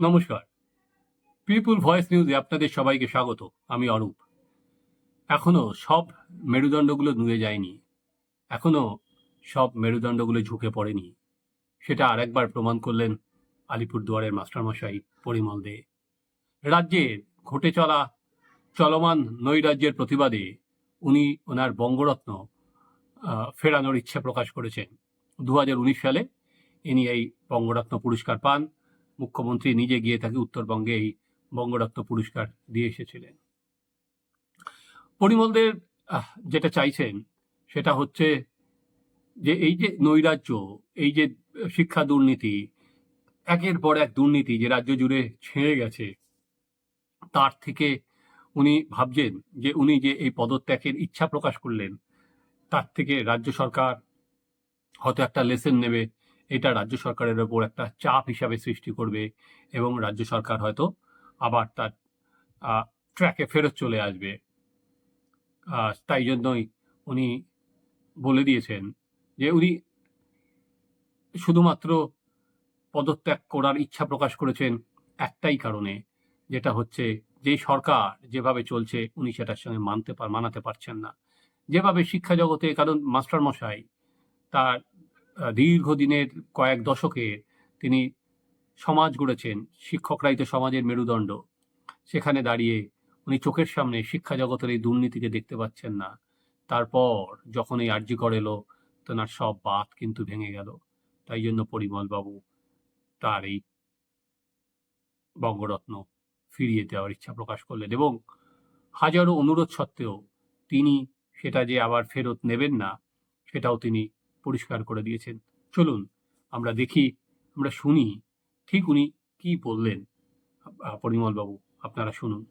নমস্কার। পিপুল ভয়েস নিউজে আপনাদের সবাইকে স্বাগত। আমি অরূপ। এখনও সব মেরুদণ্ডগুলো নুয়ে যায়নি। এখনও সব মেরুদণ্ডগুলো ঝুঁকে পড়েনি। সেটা আরেকবার প্রমাণ করলেন আলিপুরদুয়ারের মাস্টারমশাই পরিমল দে। রাজ্যের ঘটে চলা চলমান নৈরাজ্যের প্রতিবাদে উনি ওনার বঙ্গরত্ন ফেরানোর ইচ্ছা প্রকাশ করেছেন। দু হাজার উনিশ সালে ইনি এই বঙ্গরত্ন পুরস্কার পান। মুখ্যমন্ত্রী নিজে গিয়ে তাকে উত্তরবঙ্গে এই বঙ্গরত্ন পুরস্কার দিয়ে এসেছিলেন। পরিমলদের যেটা চাইছেন সেটা হচ্ছে যে এই যে নৈরাজ্য, এই যে শিক্ষা দুর্নীতি, একের পর এক দুর্নীতি যে রাজ্য জুড়ে ছেড়ে গেছে, তার থেকে উনি ভাবছেন যে উনি যে এই পদত্যাগের ইচ্ছা প্রকাশ করলেন, তার থেকে রাজ্য সরকার হয়তো একটা লেসেন নেবে এটা রাজ্য সরকারের ওপর একটা চাপ হিসাবে সৃষ্টি করবে এবং রাজ্য সরকার হয়তো আবার তার ট্র্যাকে ফেরত চলে আসবে। তাই জন্যই উনি বলে দিয়েছেন যে উনি শুধুমাত্র পদত্যাগ করার ইচ্ছা প্রকাশ করেছেন একটাই কারণে, যেটা হচ্ছে যে সরকার যেভাবে চলছে উনি সেটার সঙ্গে মানতে পার, মানাতে পারছেন না। যেভাবে শিক্ষা জগতে কারণ মাস্টার মশাই তার দীর্ঘদিনের কয়েক দশকে তিনি সমাজ গড়েছেন, শিক্ষকরাই তো সমাজের মেরুদণ্ড। সেখানে দাঁড়িয়ে উনি চোখের সামনে শিক্ষা জগতের এই দুর্নীতিকে দেখতে পাচ্ছেন না। তারপর যখন এই আর্যিকর এলো, তেনার সব বাত কিন্তু ভেঙে গেল। তাই জন্য পরিমল বাবু তার এই বঙ্গরত্ন ফিরিয়ে দেওয়ার ইচ্ছা প্রকাশ করলেন এবং হাজারো অনুরোধ সত্ত্বেও তিনি সেটা যে আবার ফেরত নেবেন না, সেটাও তিনি পরিষ্কার করে দিয়েছেন। চলুন আমরা দেখি আমরা শুনি ঠিক উনি কি বললেন? পরিমল বাবু আপনারা শুনুন।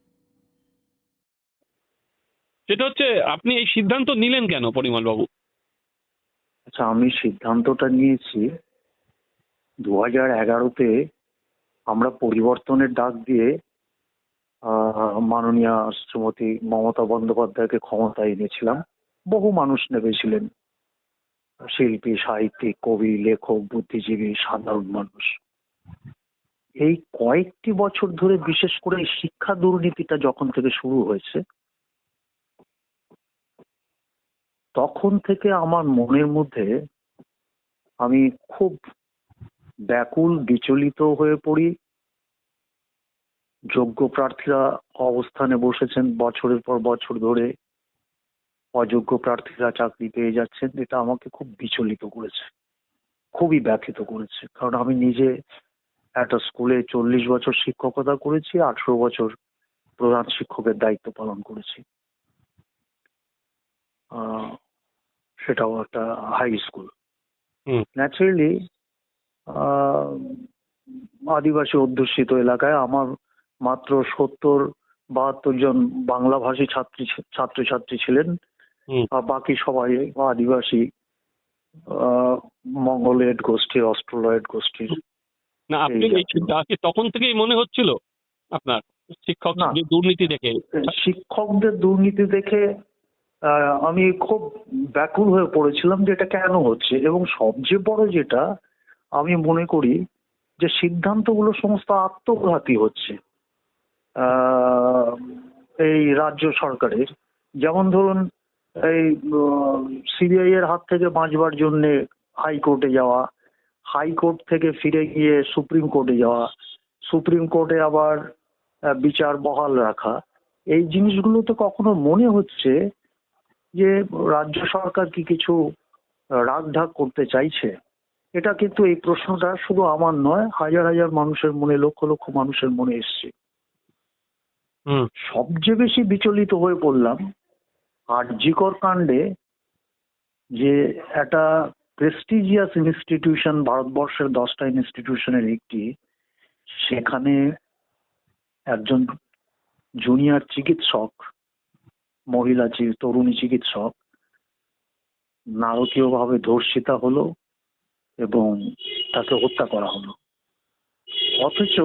সেটা হচ্ছে আপনি এই সিদ্ধান্ত নিলেন কেন পরিমল বাবু? আচ্ছা আমি সিদ্ধান্তটা নিয়েছি দু হাজার এগারোতে আমরা পরিবর্তনের ডাক দিয়ে আহ, মাননীয় শ্রীমতী মমতা বন্দ্যোপাধ্যায়কে ক্ষমতায় এনেছিলাম। বহু মানুষ নেমেছিলেন। শিল্পী, সাহিত্যিক, কবি, লেখক, বুদ্ধিজীবী, সাধারণ মানুষ। এই কয়েকটি বছর ধরে বিশেষ করে শিক্ষা দুর্নীতিটা যখন থেকে শুরু হয়েছে, তখন থেকে আমার মনের মধ্যে আমি খুব ব্যাকুল, বিচলিত হয়ে পড়ি। যোগ্য প্রার্থীরা অবস্থানে বসেছেন বছরের পর বছর ধরে। অযোগ্য প্রার্থীরা চাকরি পেয়ে যাচ্ছেন এটা আমাকে খুব বিচলিত করেছে খুবই ব্যথিত করেছে কারণ আমি নিজে একটা স্কুলে চল্লিশ বছর শিক্ষকতা করেছি আঠেরো বছর প্রধান শিক্ষকের দায়িত্ব পালন করেছি আহ, সেটাও একটা হাই স্কুল। ন্যাচারালি আদিবাসী অধ্যুষিত এলাকায় আমার মাত্র সত্তর বাহাত্তর জন বাংলাভাষী ছাত্রী ছাত্রছাত্রী ছিলেন। আর বাকি সবাই আদিবাসী আহ, মঙ্গলয়েড গোষ্ঠীর অস্ট্রোলয়েড গোষ্ঠীর না আপনি তখন থেকেই মনে হচ্ছিল আপনার শিক্ষক দুর্নীতি দেখে? শিক্ষকদের দুর্নীতি দেখে আমি খুব ব্যাকুল হয়ে পড়েছিলাম যে এটা কেন হচ্ছে। এবং সবচেয়ে বড় যেটা আমি মনে করি যে সিদ্ধান্তগুলো সমস্ত আত্মঘাতী হচ্ছে। আহ, এই রাজ্য সরকারের। যেমন ধরুন এই সিবিআই এর হাত থেকে বাঁচবার জন্য হাইকোর্টে যাওয়া হাইকোর্ট থেকে ফিরে গিয়ে সুপ্রিম কোর্টে যাওয়া সুপ্রিম কোর্টে আবার বিচার বহাল রাখা এই জিনিসগুলোতে কখনো মনে হচ্ছে যে রাজ্য সরকার কি কিছু রাগ ঢাক করতে চাইছে? এটা কিন্তু এই প্রশ্নটা শুধু আমার নয় হাজার হাজার মানুষের মনে লক্ষ লক্ষ মানুষের মনে এসছে। হুম। সবচেয়ে বেশি বিচলিত হয়ে পড়লাম আরজিকর কাণ্ডে যে একটা প্রেস্টিজিয়াস ইনস্টিটিউশন ভারতবর্ষের দশটা ইনস্টিটিউশনের একটি, সেখানে একজন জুনিয়র চিকিৎসক, মহিলা তরুণী চিকিৎসক, নারকীয়ভাবে ধর্ষিতা হলো এবং তাকে হত্যা করা হলো। অথচ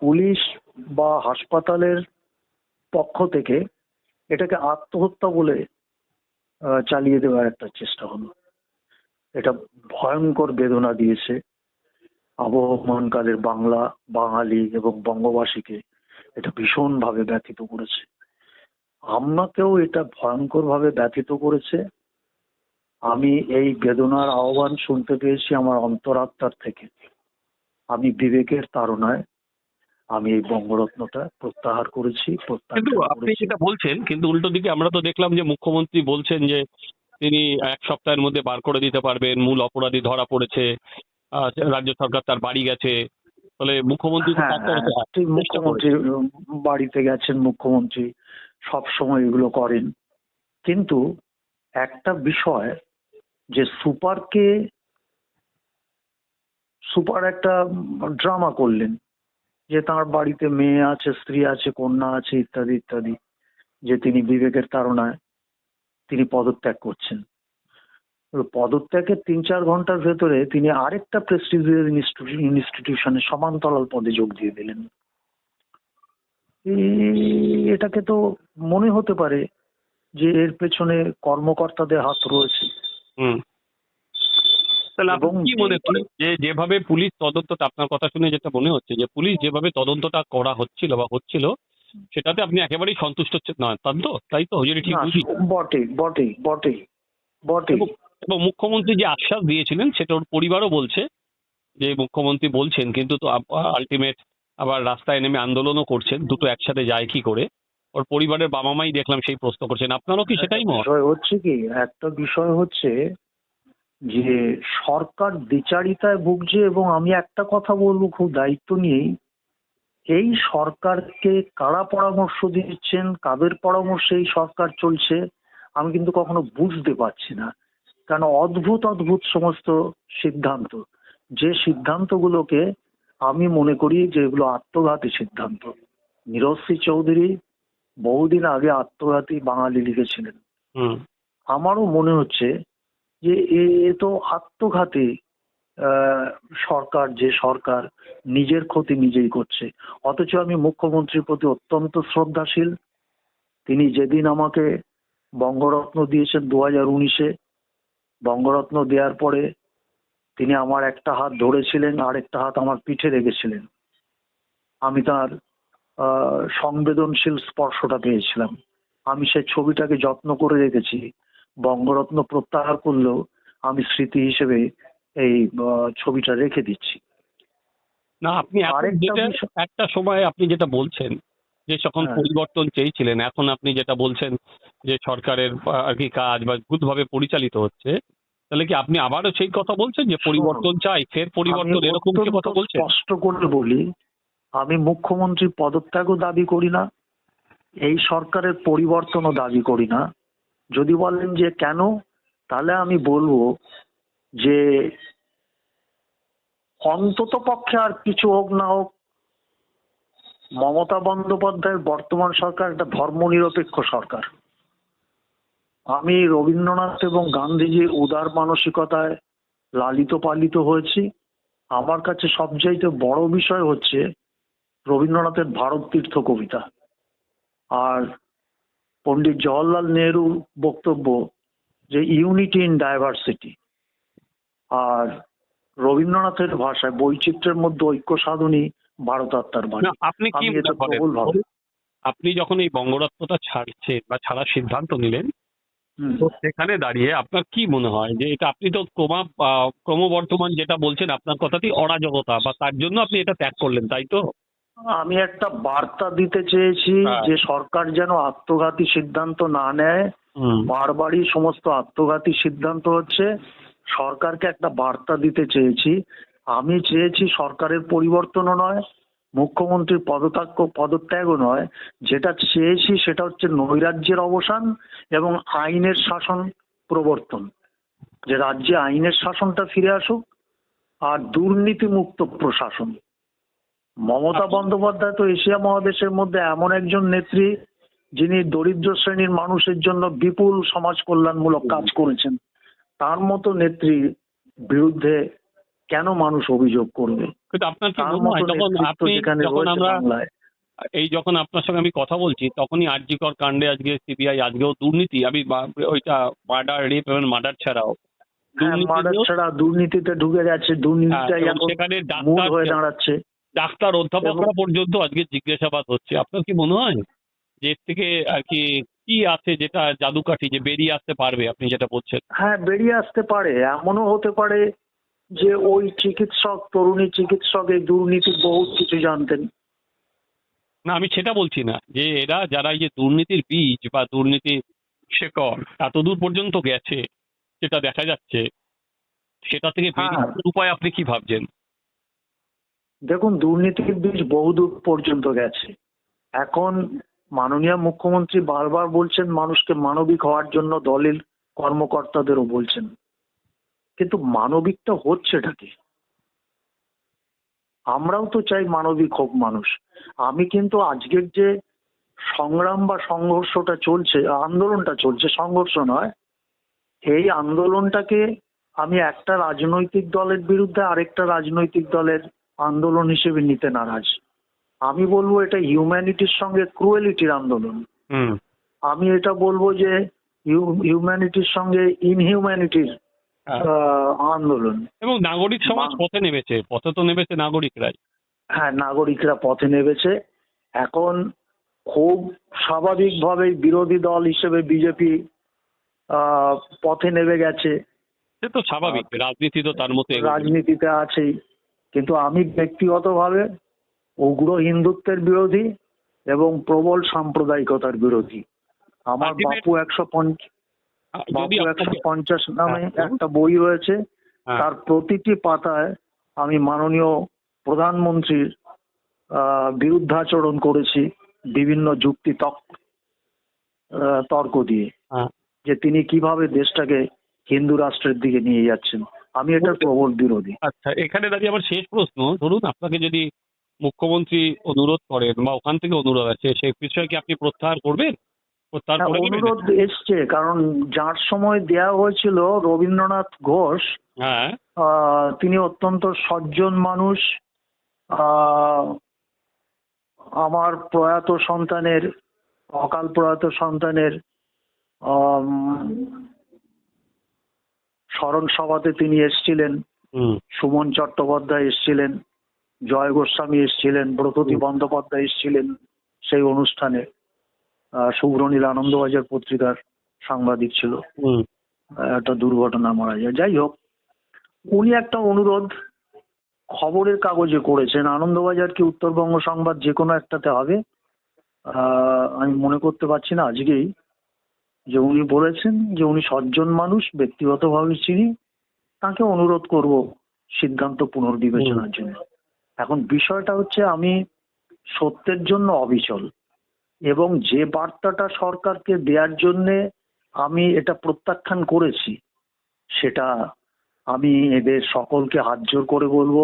পুলিশ বা হাসপাতালের পক্ষ থেকে এটাকে আত্মহত্যা বলে চালিয়ে দেওয়ার একটা চেষ্টা হলো। এটা ভয়ঙ্কর বেদনা দিয়েছে আবহমানকালের বাংলা, বাঙালি এবং বঙ্গবাসীকে। এটা ভীষণভাবে ব্যথিত করেছে। আমাকেও এটা ভয়ঙ্করভাবে ব্যথিত করেছে। আমি এই বেদনার আহ্বান শুনতে পেয়েছি আমার অন্তরাত্মার থেকে। আমি বিবেকের তাড়নায় আমি এই বঙ্গরত্নটা প্রত্যাহার করেছি কিন্তু আপনি যেটা বলছেন কিন্তু উল্টো দিকে আমরা তো দেখলাম যে মুখ্যমন্ত্রী বলছেন যে তিনি এক সপ্তাহের মধ্যে বার করে দিতে পারবেন মূল অপরাধী ধরা পড়েছে রাজ্য সরকার তার বাড়ি গেছে। তাহলে মুখ্যমন্ত্রী হ্যাঁ হ্যাঁ, চেষ্টা মুখ্যমন্ত্রী বাড়িতে গেছেন মুখ্যমন্ত্রী সব সময় এগুলো করেন। কিন্তু একটা বিষয় যে সুপারকে সুপার একটা ড্রামা করলেন। যে তার বাড়িতে মেয়ে আছে, স্ত্রী আছে, কন্যা আছে, ইত্যাদি ইত্যাদি, যে তিনি বিবেকের তাড়নায় তিনি পদত্যাগ করছেন। পদত্যাগের তিন চার ঘণ্টার ভেতরে তিনি আরেকটা প্রেস্টিজিয়াস ইনস্টিটিউশনে সমান্তরাল পদে যোগ দিয়ে দিলেন। এটাকে তো মনে হতে পারে যে এর পেছনে কর্মকর্তাদের হাত রয়েছে। তাহলে আপনি কি মনে যে- করেন যে যেভাবে পুলিশ তদন্তটা আপনার কথা শুনে যেটা মনে হচ্ছে যে পুলিশ যেভাবে তদন্তটা করা হচ্ছিল বা হচ্ছিল সেটাতে আপনি একেবারেই সন্তুষ্ট হচ্ছেন না তাই তো? তাই তো? যদি ঠিক বুঝি। বটেই বটেই বটেই বটেই। এবং- এবং মুখ্যমন্ত্রী যে আশ্বাস দিয়েছিলেন সেটা ওর পরিবারও বলছে যে মুখ্যমন্ত্রী বলছেন কিন্তু তো আলটিমেট আবার রাস্তায় নেমে আন্দোলনও করছেন দুটো একসাথে যায় কি করে? ওর পরিবারের বাবা মাই দেখলাম সেই প্রশ্ন করছেন আপনারও কি সেটাই মত? হচ্ছে কি একটা বিষয় হচ্ছে যে সরকার দ্বিচারিতায় ভুগছে এবং আমি একটা কথা বলব খুব দায়িত্ব নিয়েই। এই সরকারকে কারা পরামর্শ দিচ্ছেন কাদের পরামর্শে এই সরকার চলছে আমি কিন্তু কখনো বুঝতে পারছি না। কারণ অদ্ভুত অদ্ভুত সমস্ত সিদ্ধান্ত। যে সিদ্ধান্তগুলোকে আমি মনে করি যে এগুলো আত্মঘাতী সিদ্ধান্ত। নিরশ্রী চৌধুরী বহুদিন আগে আত্মঘাতী বাঙালি লিখেছিলেন। হুম। আমারও মনে হচ্ছে যে এ তো আত্মঘাতী সরকার, যে সরকার নিজের ক্ষতি নিজেই করছে। অথচ আমি মুখ্যমন্ত্রীর প্রতি অত্যন্ত শ্রদ্ধাশীল। তিনি যেদিন আমাকে বঙ্গরত্ন দিয়েছেন দু হাজার উনিশে, বঙ্গরত্ন দেওয়ার পরে তিনি আমার একটা হাত ধরেছিলেন, আর একটা হাত আমার পিঠে রেখেছিলেন। আমি তার সংবেদনশীল স্পর্শটা পেয়েছিলাম। আমি সেই ছবিটাকে যত্ন করে রেখেছি। বঙ্গরত্ন প্রত্যাহার করলেও আমি স্মৃতি হিসেবে এই ছবিটা রেখে দিচ্ছি না আপনি একটা সময় আপনি যেটা বলছেন যে যখন হ্যাঁ। পরিবর্তন চেয়েছিলেন এখন আপনি যেটা বলছেন যে সরকারের আর কি কাজ বা ভাবে পরিচালিত হচ্ছে তাহলে কি আপনি আবারও সেই কথা বলছেন যে পরিবর্তন চাই ফের পরিবর্তন এরকম কি কথা বলছেন স্পষ্ট করে বলি আমি মুখ্যমন্ত্রী পদত্যাগও দাবি করি না এই সরকারের পরিবর্তনও দাবি করি না যদি বলেন যে কেন, তাহলে আমি বলব যে অন্তত পক্ষে আর কিছু হোক না হোক, মমতা বন্দ্যোপাধ্যায়ের বর্তমান সরকার একটা ধর্মনিরপেক্ষ সরকার। আমি রবীন্দ্রনাথ এবং গান্ধীজির উদার মানসিকতায় লালিত পালিত হয়েছি। আমার কাছে সবচাইতে বড় বিষয় হচ্ছে রবীন্দ্রনাথের ভারত তীর্থ কবিতা। আর পণ্ডিত জওয়াহরলাল নেহরুর বক্তব্য যে ইউনিটি ইন ডাইভার্সিটি আর রবীন্দ্রনাথের ভাষায় বৈচিত্র্যের মধ্যে ঐক্য সাধনই ভারতাত্মার বাণী। না আপনি কি আপনি যখন এই বঙ্গরত্নটা ছাড়ছেন বা ছাড়ার সিদ্ধান্ত নিলেন। তো সেখানে দাঁড়িয়ে আপনার কি মনে হয়? যে এটা আপনি তো ক্রমা ক্রমবর্ধমান যেটা বলছেন আপনার কথাটি অরাজকতা বা তার জন্য আপনি এটা ত্যাগ করলেন তাই তো? আমি একটা বার্তা দিতে চেয়েছি হ্যাঁ। যে সরকার যেন আত্মঘাতী সিদ্ধান্ত না নেয়। বারবারই সমস্ত আত্মঘাতী সিদ্ধান্ত হচ্ছে। সরকারকে একটা বার্তা দিতে চেয়েছি। আমি চেয়েছি সরকারের পরিবর্তনও নয় মুখ্যমন্ত্রীর পদত্যাগ পদত্যাগও নয়। যেটা চেয়েছি সেটা হচ্ছে নৈরাজ্যের অবসান এবং আইনের শাসন প্রবর্তন। যে রাজ্যে আইনের শাসনটা ফিরে আসুক আর দুর্নীতিমুক্ত প্রশাসন। মমতা বন্দ্যোপাধ্যায় তো এশিয়া মহাদেশের মধ্যে এমন একজন নেত্রী যিনি দরিদ্র শ্রেণির মানুষের জন্য বিপুল সমাজ কল্যাণমূলক কাজ করেছেন। তার মতো নেত্রী বিরুদ্ধে কেন মানুষ অভিযোগ করবে? কিন্তু আপনার কি মনে হয় যখন আপনি যখন আমরা এই যখন আপনার সঙ্গে আমি কথা বলছি তখনই আরজিকর কাণ্ডে আজকে সিবিআই আজকেও দুর্নীতি আমি ওইটা মার্ডার রেপ এবং মার্ডার ছাড়াও মার্ডার ছাড়া দুর্নীতিতে ঢুকে গেছে হ্যাঁ, দুর্নীতিটাই এবং এখন মূল হয়ে দাঁড়াচ্ছে। ডাক্তার অধ্যাপকরা পর্যন্ত আজকে জিজ্ঞাসাবাদ হচ্ছে। আপনার কি মনে হয়? যে এর থেকে আর কি কি আছে যেটা জাদুকাঠি যে বেরিয়ে আসতে পারবে আপনি যেটা বলছেন? হ্যাঁ বেরিয়ে আসতে পারে। এমনও হতে পারে যে ওই চিকিৎসক তরুণী চিকিৎসক এই দুর্নীতির বহুত কিছু জানতেন। না আমি সেটা বলছি না যে এরা যারা এই যে দুর্নীতির বীজ বা দুর্নীতির শেকড় এতদূর পর্যন্ত গেছে সেটা দেখা যাচ্ছে সেটা থেকে বেরিয়ে হ্যাঁ। উপায় আপনি কি ভাবছেন? দেখুন, দুর্নীতির বীজ বহুদূর পর্যন্ত গেছে। এখন মাননীয় মুখ্যমন্ত্রী বারবার বলছেন, মানুষকে মানবিক হওয়ার জন্য দলের কর্মকর্তাদেরও বলছেন। কিন্তু মানবিকটা হচ্ছেটা কি? আমরাও তো চাই মানবিক হোক মানুষ। আমি কিন্তু আজকের যে সংগ্রাম বা সংঘর্ষটা চলছে, আন্দোলনটা চলছে, সংঘর্ষ নয়, এই আন্দোলনটাকে আমি একটা রাজনৈতিক দলের বিরুদ্ধে আরেকটা রাজনৈতিক দলের আন্দোলন হিসেবে নিতে নারাজ। আমি বলব এটা হিউম্যানিটির সঙ্গে ক্রুয়েলিটির আন্দোলন। আমি এটা বলব যে হিউম্যানিটির সঙ্গে ইনহিউম্যানিটির। আন্দোলন। এবং নাগরিক সমাজ পথে নেমেছে। পথে তো নেমেছে নাগরিকরাই। হ্যাঁ নাগরিকরা পথে নেমেছে। এখন খুব স্বাভাবিকভাবেই বিরোধী দল হিসেবে বিজেপি পথে নেমে গেছে। সে তো স্বাভাবিক। রাজনীতি তো তার মতো রাজনীতিতে আছেই। কিন্তু আমি ব্যক্তিগতভাবে উগ্র হিন্দুত্বের বিরোধী এবং প্রবল সাম্প্রদায়িকতার বিরোধী আমার বাপু একশো বাপু একশো পঞ্চাশ নামে হ্যাঁ। একটা বই রয়েছে হ্যাঁ, তার প্রতিটি পাতায় আমি মাননীয় প্রধানমন্ত্রীর আহ, বিরুদ্ধাচরণ করেছি বিভিন্ন যুক্তি তর্ক দিয়ে হ্যাঁ। যে তিনি কীভাবে দেশটাকে হিন্দু রাষ্ট্রের দিকে নিয়ে যাচ্ছেন আমি এটার প্রবল বিরোধী। আচ্ছা এখানে দাঁড়িয়ে আমার শেষ প্রশ্ন। ধরুন আপনাকে যদি মুখ্যমন্ত্রী অনুরোধ করেন বা ওখান থেকে অনুরোধ আছে সেই বিষয়ে কি আপনি প্রত্যাহার করবেন? হ্যাঁ, অনুরোধ এসছে কারণ যার সময় দেয়া হয়েছিল রবীন্দ্রনাথ ঘোষ হ্যাঁ। তিনি অত্যন্ত সজ্জন মানুষ। আহ, আমার প্রয়াত সন্তানের অকাল প্রয়াত সন্তানের স্মরণ সভাতে তিনি এসেছিলেন। সুমন চট্টোপাধ্যায় এসেছিলেন। জয় গোস্বামী এসেছিলেন। ব্রততী বন্দ্যোপাধ্যায় এসেছিলেন সেই অনুষ্ঠানে। শুভ্রনীল আনন্দবাজার পত্রিকার সাংবাদিক ছিল। একটা দুর্ঘটনা মারা যায়। যাই হোক উনি একটা অনুরোধ খবরের কাগজে করেছেন। আনন্দবাজার কি উত্তরবঙ্গ সংবাদ যে কোনো একটাতে হবে। আহ, আমি মনে করতে পারছি না আজকেই। যে উনি বলেছেন যে উনি সজ্জন মানুষ ব্যক্তিগতভাবে চিনি তাকে অনুরোধ করব সিদ্ধান্ত পুনর্বিবেচনার জন্য। এখন বিষয়টা হচ্ছে আমি সত্যের জন্য অবিচল এবং যে বার্তাটা সরকারকে দেওয়ার জন্যে আমি এটা প্রত্যাখ্যান করেছি সেটা আমি এদের সকলকে হাত জোর করে বলব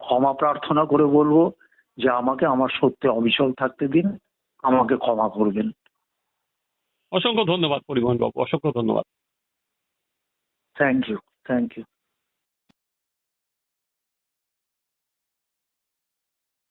ক্ষমা প্রার্থনা করে বলব যে আমাকে আমার সত্যে অবিচল থাকতে দিন আমাকে ক্ষমা করবেন। অসংখ্য ধন্যবাদ পরিবহন বাবু অসংখ্য ধন্যবাদ। Thank you thank you